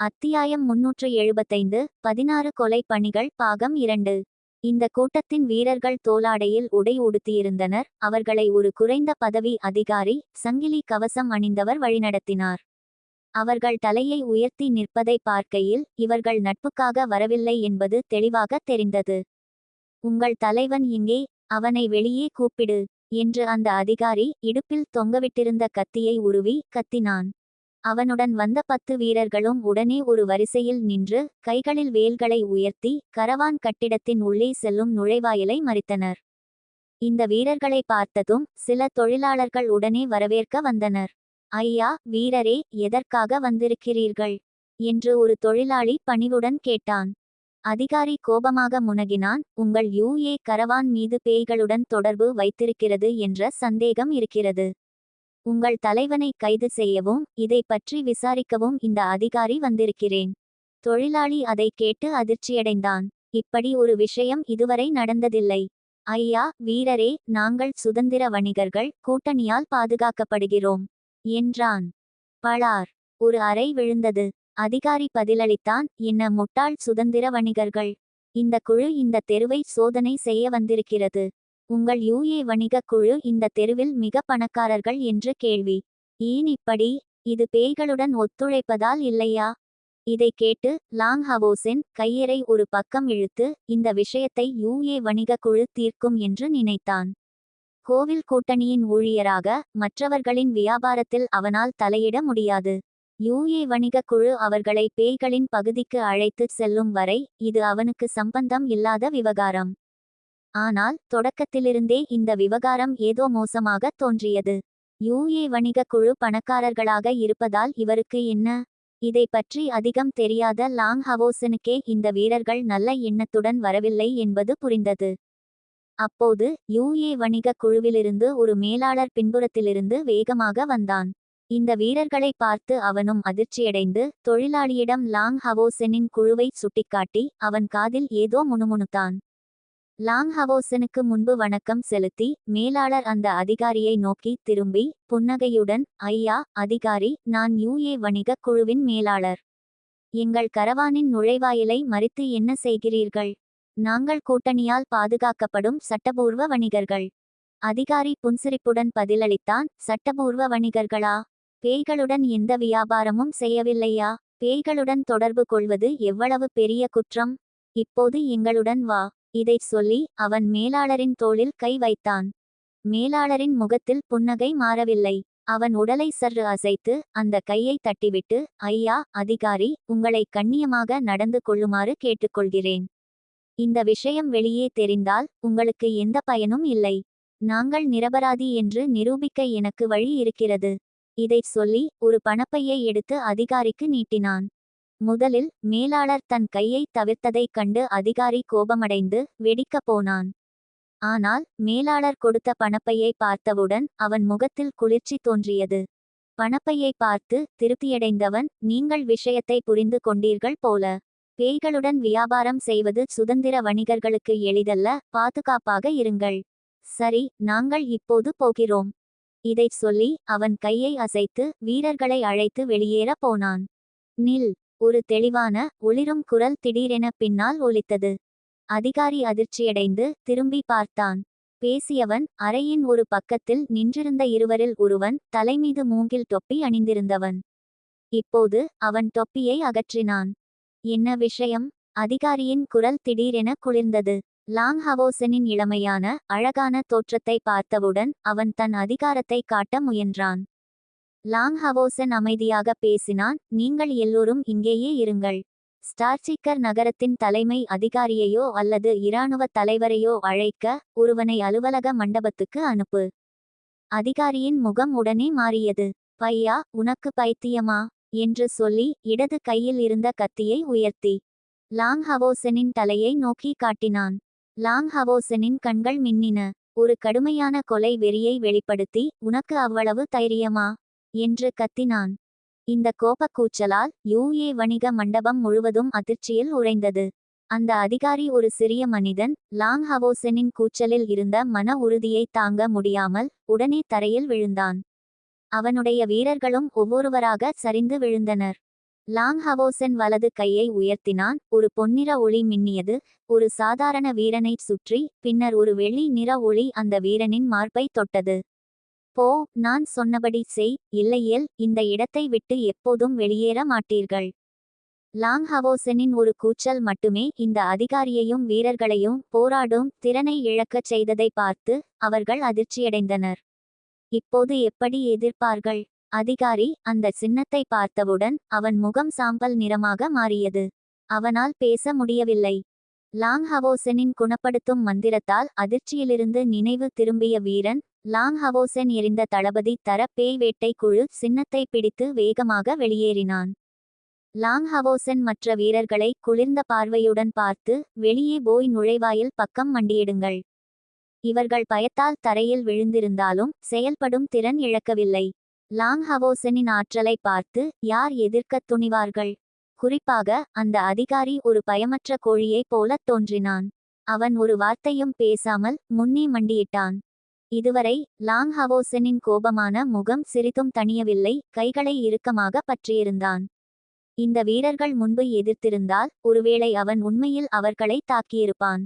அத்தியாயம் முன்னூற்று எழுபத்தைந்து பதினாறு கொலை பணிகள் பாகம் இரண்டு. இந்த கூட்டத்தின் வீரர்கள் தோலாடையில் உடை உடுத்தியிருந்தனர். அவர்களை ஒரு குறைந்த பதவி அதிகாரி சங்கிலி கவசம் அணிந்தவர் வழிநடத்தினார். அவர்கள் தலையை உயர்த்தி நிற்பதை பார்க்கையில் இவர்கள் நட்புக்காக வரவில்லை என்பது தெளிவாக தெரிந்தது. உங்கள் தலைவன் இங்கே அவனை வெளியே கூப்பிடு என்று அந்த அதிகாரி இடுப்பில் தொங்கவிட்டிருந்த கத்தியை உருவி கத்தினான். அவனுடன் வந்த பத்து வீரர்களும் உடனே ஒரு வரிசையில் நின்று கைகளில் வேல்களை உயர்த்தி கரவான் கட்டிடத்தின் உள்ளே செல்லும் நுழைவாயிலை மறித்தனர். இந்த வீரர்களை பார்த்ததும் சில தொழிலாளர்கள் உடனே வரவேற்க வந்தனர். ஐயா வீரரே எதற்காக வந்திருக்கிறீர்கள் என்று ஒரு தொழிலாளி பணிவுடன் கேட்டான். அதிகாரி கோபமாக முனகினான். உங்கள் யூஏ கரவான் மீது பேய்களுடன் தொடர்பு வைத்திருக்கிறது என்ற சந்தேகம் இருக்கிறது. உங்கள் தலைவனை கைது செய்யவும் இதை பற்றி விசாரிக்கவும் இந்த அதிகாரி வந்திருக்கிறேன். தொழிலாளி அதை கேட்டு அதிர்ச்சியடைந்தான். இப்படி ஒரு விஷயம் இதுவரை நடந்ததில்லை. ஐயா வீரரே நாங்கள் சுதந்திர வணிகர்கள் கூட்டணியால் பாதுகாக்கப்படுகிறோம் என்றான். பளார் ஒரு அறை விழுந்தது. அதிகாரி பதிலளித்தான் என்ன முட்டாள் சுதந்திர வணிகர்கள். இந்த குழு இந்த தெருவை சோதனை செய்ய வந்திருக்கிறது. உங்கள் யூஏ வணிகக் குழு இந்த தெருவில் மிக பணக்காரர்கள் என்று கேள்வி. ஏன் இப்படி? இது பேய்களுடன் ஒத்துழைப்பதால் இல்லையா? இதை கேட்டு லாங் ஹவோசென் கையறை ஒரு பக்கம் இழுத்து இந்த விஷயத்தை யூஏ வணிகக் குழு தீர்க்கும் என்று நினைத்தான். கோவில் கூட்டணியின் ஊழியராக மற்றவர்களின் வியாபாரத்தில் அவனால் தலையிட முடியாது. யூஏ வணிகக் குழு அவர்களை பேய்களின் பகுதிக்கு அழைத்து செல்லும் வரை இது அவனுக்கு சம்பந்தம் இல்லாத விவகாரம். ஆனால் தொடக்கத்திலிருந்தே இந்த விவகாரம் ஏதோ மோசமாக தோன்றியது. யூஏ வணிக குழு பணக்காரர்களாக இருப்பதால் இவருக்கு என்ன? இதை பற்றி அதிகம் தெரியாத லாங் ஹவோசனுக்கே இந்த வீரர்கள் நல்ல எண்ணத்துடன் வரவில்லை என்பது புரிந்தது. அப்போது யூஏ வணிக குழுவிலிருந்து ஒரு மேலாளர் பின்புறத்திலிருந்து வேகமாக வந்தான். இந்த வீரர்களை பார்த்து அவனும் அதிர்ச்சியடைந்து தொழிலாளியிடம் லாங் ஹவோசெனின் குழுவை சுட்டிக்காட்டி அவன் காதில் ஏதோ முணுமுணுத்தான். லாங் ஹவோசனுக்கு முன்பு வணக்கம் செலுத்தி மேலாளர் அந்த அதிகாரியை நோக்கி திரும்பி புன்னகையுடன் ஐயா அதிகாரி நான் யூஏ வணிகக் குழுவின் மேலாளர். எங்கள் கரவானின் நுழைவாயிலை மறித்து என்ன செய்கிறீர்கள்? நாங்கள் கூட்டணியால் பாதுகாக்கப்படும் சட்டபூர்வ வணிகர்கள். அதிகாரி புன்சிரிப்புடன் பதிலளித்தான் சட்டபூர்வ வணிகர்களா? பேய்களுடன் எந்த வியாபாரமும் செய்யவில்லையா? பேய்களுடன் தொடர்பு கொள்வது எவ்வளவு பெரிய குற்றம்? இப்போது எங்களுடன் வா. இதைச் சொல்லி அவன் மேலாளரின் தோளில் கை வைத்தான். மேலாளரின் முகத்தில் புன்னகை மாறவில்லை. அவன் உடலை சற்று அசைத்து அந்த கையை தட்டிவிட்டு ஐயா அதிகாரி உங்களை கண்ணியமாக நடந்து கொள்ளுமாறு கேட்டுக்கொள்கிறேன். இந்த விஷயம் வெளியே தெரிந்தால் உங்களுக்கு எந்த பயனும் இல்லை. நாங்கள் நிரபராதி என்று நிரூபிக்க எனக்கு வழி இருக்கிறது. இதைச் சொல்லி ஒரு பணப்பையை எடுத்து அதிகாரிக்கு நீட்டினான். முதலில் மேலாளர் தன் கையை தவிர்த்ததைக் கண்டு அதிகாரி கோபமடைந்து வெடிக்கப் போனான். ஆனால் மேலாளர் கொடுத்த பணப்பையை பார்த்தவுடன் அவன் முகத்தில் குளிர்ச்சி தோன்றியது. பணப்பையை பார்த்து திருப்தியடைந்தவன் நீங்கள் விஷயத்தை புரிந்து கொண்டீர்கள் போல. பேய்களுடன் வியாபாரம் செய்வது சுதந்திர வணிகர்களுக்கு எளிதல்ல பாதுகாப்பாக இருங்கள். சரி நாங்கள் இப்போது போகிறோம். இதைச் சொல்லி அவன் கையை அசைத்து வீரர்களை அழைத்து வெளியேற போனான். நில். ஒரு தெளிவான ஒளிரும் குரல் திடீரென பின்னால் ஒலித்தது. அதிகாரி அதிர்ச்சியடைந்து திரும்பி பார்த்தான். பேசியவன் அறையின் ஒரு பக்கத்தில் நின்றிருந்த இருவரில் ஒருவன் தலைமீது மூங்கில் தொப்பி அணிந்திருந்தவன். இப்போது அவன் தொப்பியை அகற்றினான். என்ன விஷயம்? அதிகாரியின் குரல் திடீரென குளிர்ந்தது. லாங் ஹவோசனின் இளமையான அழகான தோற்றத்தை பார்த்தவுடன் அவன் தன் அதிகாரத்தை காட்ட முயன்றான். லாங் ஹவோசன் அமைதியாக பேசினான். நீங்கள் எல்லோரும் இங்கேயே இருங்கள். ஸ்டார்சிக்கர் நகரத்தின் தலைமை அதிகாரியையோ அல்லது இராணுவ தலைவரையோ அழைக்க ஒருவனை அலுவலக மண்டபத்துக்கு அனுப்பு. அதிகாரியின் முகம் உடனே மாறியது. பையா உனக்கு பைத்தியமா என்று சொல்லி இடது கையில் இருந்த கத்தியை உயர்த்தி. லாங் ஹவோசனின் தலையை நோக்கி காட்டினான். லாங் ஹவோசனின் கண்கள் மின்னின. ஒரு கடுமையான கொலை வெறியை வெளிப்படுத்தி உனக்கு அவ்வளவு தைரியமா? என்று கத்தினான். இந்த கோபக்கூச்சலால் யூஏ வணிக மண்டபம் முழுவதும் அதிர்ச்சியில் உறைந்தது. அந்த அதிகாரி ஒரு சிறிய மனிதன் லாங் ஹவோசனின் கூச்சலில் இருந்த மன உறுதியை தாங்க முடியாமல் உடனே தரையில் விழுந்தான். அவனுடைய வீரர்களும் ஒவ்வொருவராக சரிந்து விழுந்தனர். லாங் ஹவோசன் வலது கையை உயர்த்தினான் ஒரு பொன்னிற ஒளி மின்னியது ஒரு சாதாரண வீரனைச் சுற்றி பின்னர் ஒரு வெள்ளி நிற ஒளி அந்த வீரனின் மார்பை தொட்டது. போ நான் சொன்னபடி செய் இல்லையேல் இந்த இடத்தை விட்டு எப்போதும் வெளியேற மாட்டீர்கள். லாங் ஹவோசனின் ஒரு கூச்சல் மட்டுமே இந்த அதிகாரியையும் வீரர்களையும் போராடும் திறனை இழக்கச் செய்ததை பார்த்து அவர்கள் அதிர்ச்சியடைந்தனர். இப்போது எப்படி எதிர்ப்பார்கள்? அதிகாரி அந்த சின்னத்தை பார்த்தவுடன் அவன் முகம் சாம்பல் நிறமாக மாறியது. அவனால் பேச முடியவில்லை. லாங் ஹவோசனின் குணப்படுத்தும் மந்திரத்தால் அதிர்ச்சியிலிருந்து நினைவு திரும்பிய வீரன் லாங் ஹவோசன் எரிந்த தளபதி தர பேய் வேட்டை குழு சின்னத்தை பிடித்து வேகமாக வெளியேறினான். லாங் ஹவோசன் மற்ற வீரர்களை குளிர்ந்த பார்வையுடன் பார்த்து வெளியே போய் நுழைவாயில் பக்கம் மண்டியிடுங்கள். இவர்கள் பயத்தால் தரையில் விழுந்திருந்தாலும் செயல்படும் திறன் இழக்கவில்லை லாங் ஹவோசனின் ஆற்றலை பார்த்து யார் எதிர்க்கத் துணிவார்கள் குறிப்பாக அந்த அதிகாரி ஒரு பயமற்ற கோழியைப் போலத் தோன்றினான். அவன் ஒரு வார்த்தையும் பேசாமல் முன்னே மண்டியிட்டான். இதுவரை லாங் ஹவோசனின் கோபமான முகம் சிரித்தும் தணியவில்லை கைகளை இறுக்கமாக பற்றியிருந்தான். இந்த வீரர்கள் முன்பு எதிர்த்திருந்தால் ஒருவேளை அவன் உண்மையில் அவர்களை தாக்கியிருப்பான்.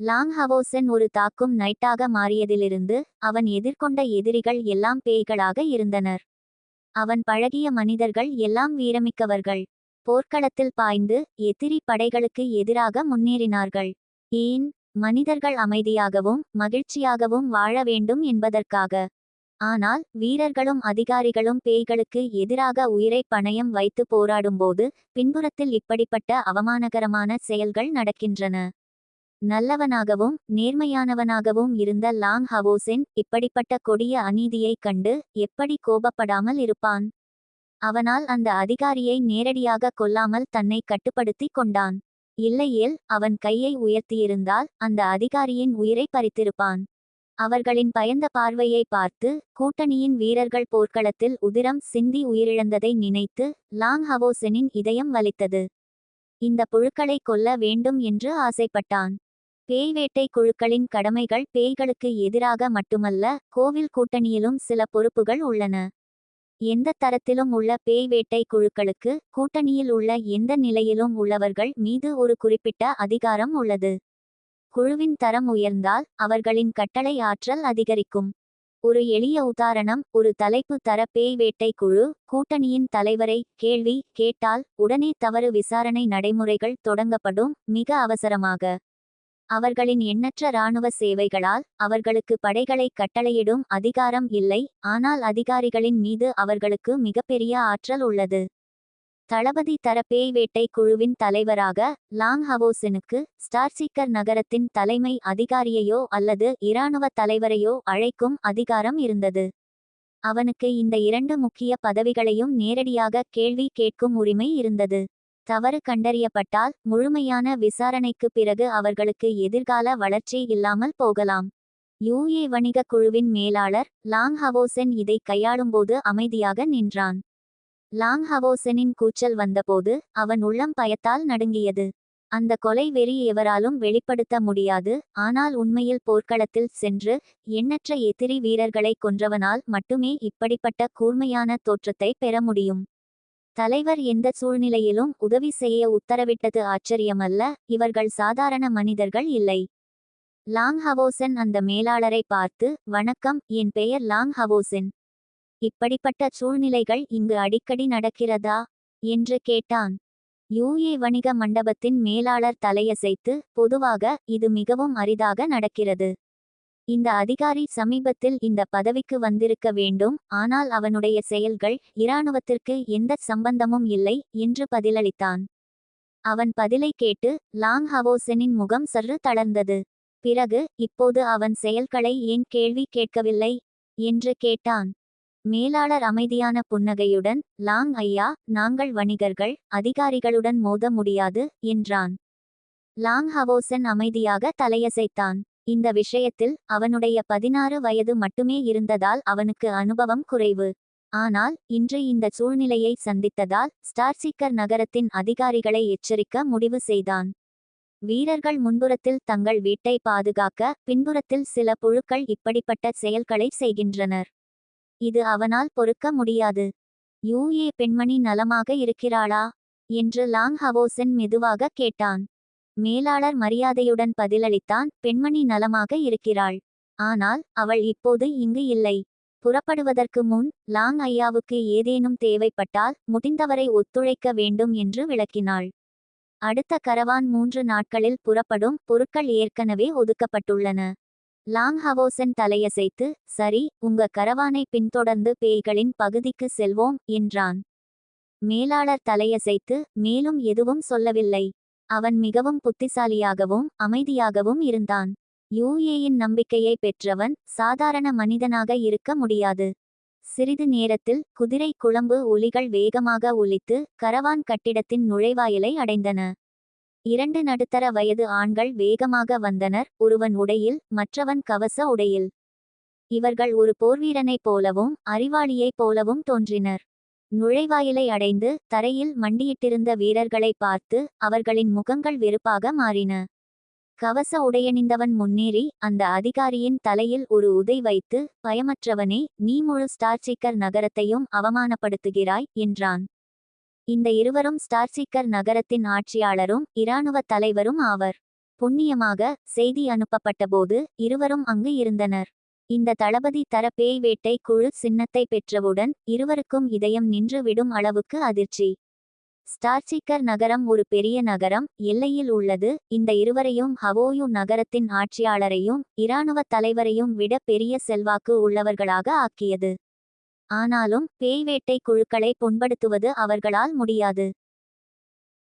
லாங் ஹவோசன் ஒரு தாக்கும் நைட்டாக மாறியதிலிருந்து அவன் எதிர்கொண்ட எதிரிகள் எல்லாம் பேய்களாக இருந்தனர். அவன் பழகிய மனிதர்கள் எல்லாம் வீரமிக்கவர்கள். போர்க்களத்தில் பாய்ந்து எதிரி படைகளுக்கு எதிராக முன்னேறினார்கள். ஏன்? மனிதர்கள் அமைதியாகவும் மகிழ்ச்சியாகவும் வாழ வேண்டும் என்பதற்காக. ஆனால் வீரர்களும் அதிகாரிகளும் பேய்களுக்கு எதிராக உயிரை பணயம் வைத்து போராடும்போது பின்புறத்தில் இப்படிப்பட்ட அவமானகரமான செயல்கள் நடக்கின்றன. நல்லவனாகவும் நேர்மையானவனாகவும் இருந்த லாங் ஹவோசென் இப்படிப்பட்ட கொடிய அநீதியைக் கண்டு எப்படி கோபப்படாமல் இருப்பான்? அவனால் அந்த அதிகாரியை நேரடியாக கொல்லாமல் தன்னை கட்டுப்படுத்தி கொண்டான். இல்லையேல் அவன் கையை உயர்த்தியிருந்தால் அந்த அதிகாரியின் உயிரை பறித்திருப்பான். அவர்களின் பயந்த பார்வையை பார்த்து கூட்டணியின் வீரர்கள் போர்க்களத்தில் உதிரம் சிந்தி உயிரிழந்ததை நினைத்து லாங் ஹவோசெனின் இதயம் வலித்தது. இந்த புழுக்களை கொல்ல வேண்டும் என்று ஆசைப்பட்டான். பேய் வேட்டை குழுக்களின் கடமைகள் பேய்களுக்கு எதிராக மட்டுமல்ல கோவில் கூட்டணியிலும் சில பொறுப்புகள் உள்ளன. எந்த தரத்திலும் உள்ள பேய் வேட்டை குழுக்களுக்கு கூட்டணியில் உள்ள எந்த நிலையிலும் உள்ளவர்கள் மீது ஒரு குறிப்பிட்ட அதிகாரம் உள்ளது. குழுவின் தரம் உயர்ந்தால் அவர்களின் கட்டளை ஆற்றல் அதிகரிக்கும். ஒரு எளிய உதாரணம் ஒரு தலைப்பு தர பேய் வேட்டை குழு கூட்டணியின் தலைவரை கேள்வி கேட்டால் உடனே தவறு விசாரணை நடைமுறைகள் தொடங்கப்படும் மிக அவசரமாக. அவர்களின் எண்ணற்ற இராணுவ சேவைகளால் அவர்களுக்கு படைகளை கட்டளையிடும் அதிகாரம் இல்லை ஆனால் அதிகாரிகளின் மீது அவர்களுக்கு மிகப்பெரிய ஆற்றல் உள்ளது. தளபதி தர பேய் வேட்டை குழுவின் தலைவராக லாங் ஹவோசனுக்கு ஸ்டார்சிக்கர் நகரத்தின் தலைமை அதிகாரியையோ அல்லது இராணுவ தலைவரையோ அழைக்கும் அதிகாரம் இருந்தது. அவனுக்கு இந்த இரண்டு முக்கிய பதவிகளையும் நேரடியாக கேள்வி கேட்கும் உரிமை இருந்தது. தவறு கண்டறியப்பட்டால் முழுமையான விசாரணைக்கு பிறகு அவர்களுக்கு எதிர்கால வளர்ச்சி இல்லாமல் போகலாம். யூஏ வணிக குழுவின் மேலாளர் லாங் ஹவோசென் இதை கையாளும்போது அமைதியாக நின்றான். லாங் ஹவோசெனின் கூச்சல் வந்தபோது அவன் உள்ளம் பயத்தால் நடுங்கியது. அந்த கொலை வெறி எவராலும் வெளிப்படுத்த முடியாது ஆனால் உண்மையில் போர்க்களத்தில் சென்று எண்ணற்ற எதிரி வீரர்களை கொன்றவனால் மட்டுமே இப்படிப்பட்ட கூர்மையான தோற்றத்தை பெற முடியும். தலைவர் எந்த சூழ்நிலையிலும் உதவி செய்ய உத்தரவிட்டது ஆச்சரியமல்ல. இவர்கள் சாதாரண மனிதர்கள் இல்லை. லாங் ஹவோசன் அந்த மேலாளரை பார்த்து வணக்கம் என் பெயர் லாங் ஹவோசன் இப்படிப்பட்ட சூழ்நிலைகள் இங்கு அடிக்கடி நடக்கிறதா? என்று கேட்டான். யூஏ வணிக மண்டபத்தின் மேலாளர் தலையசைத்து பொதுவாக இது மிகவும் அரிதாக நடக்கிறது. இந்த அதிகாரி சமீபத்தில் இந்த பதவிக்கு வந்திருக்க வேண்டும் ஆனால் அவனுடைய செயல்கள் இராணுவத்திற்கு எந்த சம்பந்தமும் இல்லை என்று பதிலளித்தான். அவன் பதிலை கேட்டு லாங் ஹவோசனின் முகம் சற்று தளர்ந்தது. பிறகு இப்போது அவன் செயல்களை ஏன் கேள்வி கேட்கவில்லை? என்று கேட்டான். மேலாளர் அமைதியான புன்னகையுடன் லாங் ஐயா நாங்கள் வணிகர்கள் அதிகாரிகளுடன் மோத முடியாது என்றான். லாங் ஹவோசன் அமைதியாக தலையசைத்தான். இந்த விஷயத்தில் அவனுடைய பதினாறு வயது மட்டுமே இருந்ததால் அவனுக்கு அனுபவம் குறைவு. ஆனால் இன்று இந்த சூழ்நிலையை சந்தித்ததால் ஸ்டார்சிக்கர் நகரத்தின் அதிகாரிகளை எச்சரிக்க முடிவு செய்தான். வீரர்கள் முன்புறத்தில் தங்கள் வீட்டை பாதுகாக்க பின்புறத்தில் சில புழுக்கள் இப்படிப்பட்ட செயல்களை செய்கின்றனர். இது அவனால் பொறுக்க முடியாது. யூஏ பெண்மணி நலமாக இருக்கிறாளா? என்று லாங் ஹவோசென் மெதுவாக கேட்டான். மேலாளர் மரியாதையுடன் பதிலளித்தான் பெண்மணி நலமாக இருக்கிறாள். ஆனால் அவள் இப்போது இங்கு இல்லை. புறப்படுவதற்கு முன் லாங் ஐயாவுக்கு ஏதேனும் தேவைப்பட்டால் முடிந்தவரை ஒத்துழைக்க வேண்டும் என்று விளக்கினாள். அடுத்த கரவான் மூன்று நாட்களில் புறப்படும் பொருட்கள் ஏற்கனவே ஒதுக்கப்பட்டுள்ளன. லாங் ஹவோசன் தலையசைத்து சரி உங்க கரவானை பின்தொடர்ந்து பேய்களின் பகுதிக்கு செல்வோம் என்றான். மேலாளர் தலையசைத்து மேலும் எதுவும் சொல்லவில்லை. அவன் மிகவும் புத்திசாலியாகவும் அமைதியாகவும் இருந்தான். யூஏயின் நம்பிக்கையை பெற்றவன் சாதாரண மனிதனாக இருக்க முடியாது. சிறிது நேரத்தில் குதிரை குழம்பு ஒலிகள் வேகமாக ஒலித்து கரவான் கட்டிடத்தின் நுழைவாயிலை அடைந்தன. இரண்டு நடுத்தர வயது ஆண்கள் வேகமாக வந்தனர் ஒருவன் உடையில் மற்றவன் கவச உடையில். இவர்கள் ஒரு போர்வீரனைப் போலவும் அறிவாளியைப் போலவும் தோன்றினர். நுழைவாயிலை அடைந்து தரையில் மண்டியிட்டிருந்த வீரர்களை பார்த்து அவர்களின் முகங்கள் வெறுப்பாக மாறின. கவச உடையணிந்தவன் முன்னேறி அந்த அதிகாரியின் தலையில் ஒரு உதை வைத்து பயமற்றவனே நீ முழு ஸ்டார்சிக்கர் நகரத்தையும் அவமானப்படுத்துகிறாய் என்றான். இந்த இருவரும் ஸ்டார்சிக்கர் நகரத்தின் ஆட்சியாளரும் இராணுவ தலைவரும் ஆவர். புண்ணியமாக செய்தி அனுப்பப்பட்டபோது இருவரும் அங்கு இருந்தனர். இந்த தளபதி தர பேய் வேட்டை குழு சின்னத்தை பெற்றவுடன் இருவருக்கும் இதயம் நின்று விடும் அளவுக்கு அதிர்ச்சி. ஸ்டார்சிக்கர் நகரம் ஒரு பெரிய நகரம் எல்லையில் உள்ளது. இந்த இருவரையும் ஹவோயு நகரத்தின் ஆட்சியாளரையும் இராணுவ தலைவரையும் விட பெரிய செல்வாக்கு உள்ளவர்களாக ஆக்கியது. ஆனாலும் பேய்வேட்டை குழுக்களை புண்படுத்துவது அவர்களால் முடியாது.